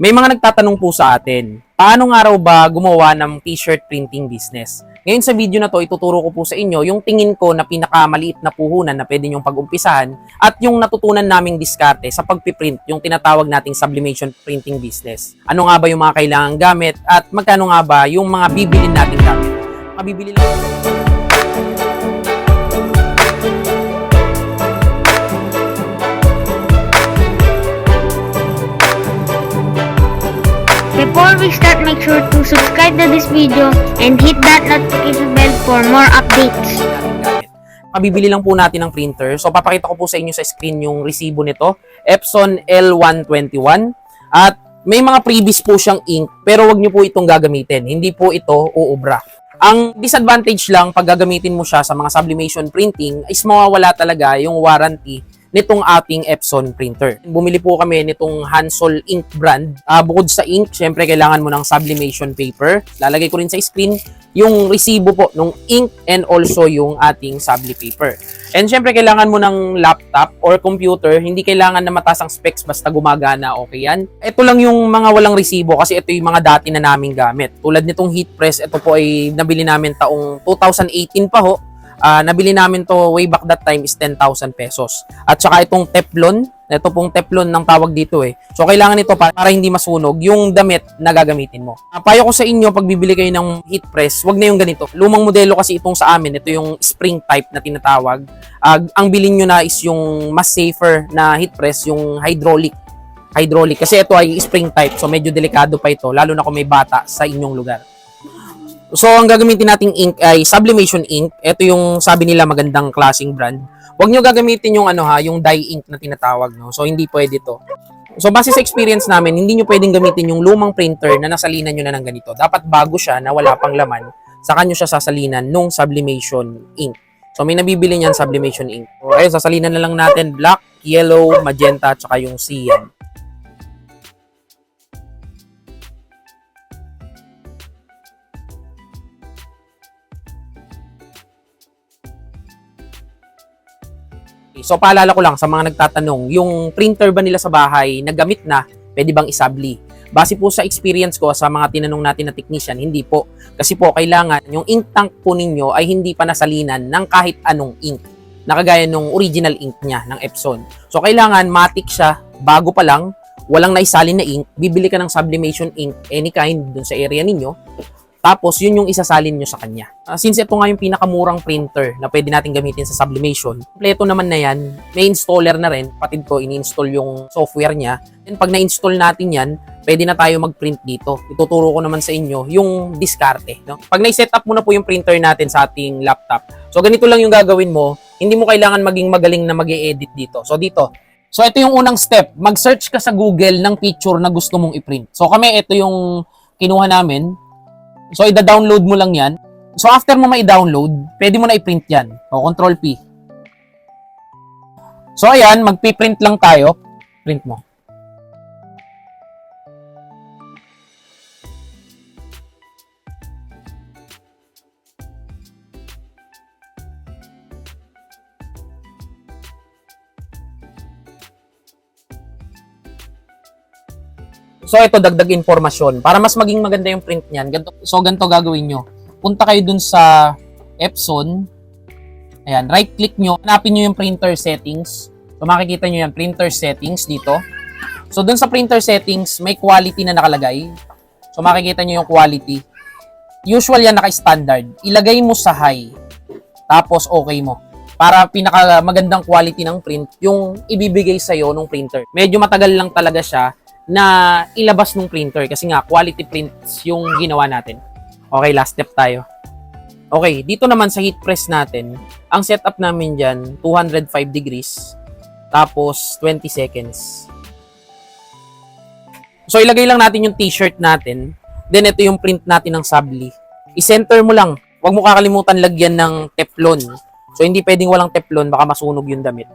May mga nagtatanong po sa atin, paano nga raw ba gumawa ng t-shirt printing business? Ngayon sa video na to, ituturo ko po sa inyo yung tingin ko na pinakamaliit na puhunan na pwede nyong pag-umpisahan at yung natutunan naming diskarte sa pagpiprint, yung tinatawag nating sublimation printing business. Ano nga ba yung mga kailangang gamit at magkano nga ba yung mga bibili nating gamit? Mabibili lang. Before we start, make sure to subscribe to this video and hit that notification bell for more updates. Mabibili lang po natin ng printer. So, papakita ko po sa inyo sa screen yung resibo nito. Epson L121. At may mga previous po siyang ink, pero wag niyo po itong gagamitin. Hindi po ito uubra. Ang disadvantage lang pag gagamitin mo siya sa mga sublimation printing is mawawala talaga yung warranty nitong ating Epson printer. Bumili po kami nitong Hansol ink brand. Ah, bukod sa ink, syempre kailangan mo ng sublimation paper. Lalagay ko rin sa screen yung resibo po ng ink and also yung ating subli paper. And syempre kailangan mo ng laptop or computer, hindi kailangan na mataas ang specs basta gumagana, okay yan? Ito lang yung mga walang resibo kasi ito yung mga dati na naming gamit. Tulad nitong heat press, ito po ay nabili namin taong 2018 pa ho. Ah, nabili namin to way back that time is 10,000 pesos. At saka itong Teflon, ito pong Teflon ng tawag dito eh. So kailangan ito para, para hindi masunog yung damit na gagamitin mo. Ah, payo ko sa inyo pag bibili kayo ng heat press, wag na yung ganito. Lumang modelo kasi itong sa amin, ito yung spring type na tinatawag. Ah, ang bilin nyo na is yung mas safer na heat press, yung hydraulic hydraulic kasi ito ay spring type so medyo delikado pa ito lalo na kung may bata sa inyong lugar. So, ang gagamitin nating ink ay sublimation ink. Ito yung sabi nila magandang klaseng brand. Huwag nyo gagamitin yung ano ha, yung dye ink na tinatawag, no. So, hindi pwede to. So, base sa experience namin, hindi nyo pwedeng gamitin yung lumang printer na nasalinan nyo na ng ganito. Dapat bago siya na wala pang laman, saka nyo siya sasalinan nung sublimation ink. So, may nabibili niyan sublimation ink. So, ayun, sasalinan na lang natin black, yellow, magenta, tsaka yung cyan. So paalala ko lang sa mga nagtatanong, yung printer ba nila sa bahay nagamit na, pwede bang isabli? Base po sa experience ko sa mga tinanong natin na technician, hindi po. Kasi po kailangan yung ink tank po ninyo ay hindi pa nasalinan ng kahit anong ink. Nakagaya nung original ink niya ng Epson. So kailangan matik siya bago pa lang, walang naisalin na ink, bibili ka ng sublimation ink any kind dun sa area ninyo. Tapos, yun yung isasalin nyo sa kanya. Ah, since ito nga yung pinakamurang printer na pwede natin gamitin sa sublimation, kompleto naman na yan, may installer na rin, patid ko, ini-install yung software niya. And pag na-install natin yan, pwede na tayo mag-print dito. Ituturo ko naman sa inyo yung diskarte. No? Pag na-set up mo na po yung printer natin sa ating laptop, so ganito lang yung gagawin mo, hindi mo kailangan maging magaling na mag edit dito. So dito, So ito yung unang step, mag-search ka sa Google ng picture na gusto mong i-print. So kami ito yung kinuha namin. So ida-download mo lang 'yan. So after mo ma-download, pwede mo na i-print 'yan. O control P. So ayan, magpi-print lang tayo. Print mo. So ito dagdag informasyon para mas maging maganda yung print niyan. Ganto, so ganito gagawin nyo. Punta kayo dun sa Epson. Ayan, right click nyo, hanapin nyo yung printer settings. So makikita nyo yan, printer settings dito. So dun sa printer settings, may quality na nakalagay. So makikita nyo yung quality. Usual yan naka-standard. Ilagay mo sa high. Tapos okay mo. Para pinaka magandang quality ng print, yung ibibigay sa'yo ng printer. Medyo matagal lang talaga siya na ilabas ng printer kasi nga quality prints yung ginawa natin. Okay, last step tayo. Okay, dito naman sa heat press natin, ang setup namin dyan, 205 degrees, tapos 20 seconds. So, ilagay lang natin yung t-shirt natin, then ito yung print natin ng sabli. I-center mo lang. Huwag mo kakalimutan lagyan ng teflon. So, hindi pwedeng walang teflon, baka masunog yung damit.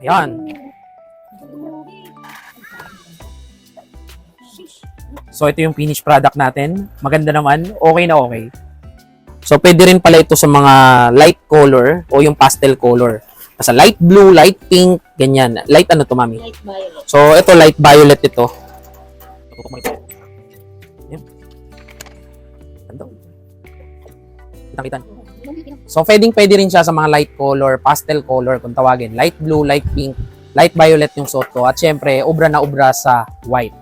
Ayan. So, ito yung finished product natin. Maganda naman. Okay na okay. So, pwede rin pala ito sa mga light color o yung pastel color. Sa light blue, light pink, ganyan. Light ano to, mami? Light violet. So, ito light violet ito. Tutok mo ito. Yan. Ganda. Kitang-kita. So, pwedeng pwede rin siya sa mga light color, pastel color kung tawagin. Light blue, light pink, light violet yung suot ko. At syempre, ubra na ubra sa white.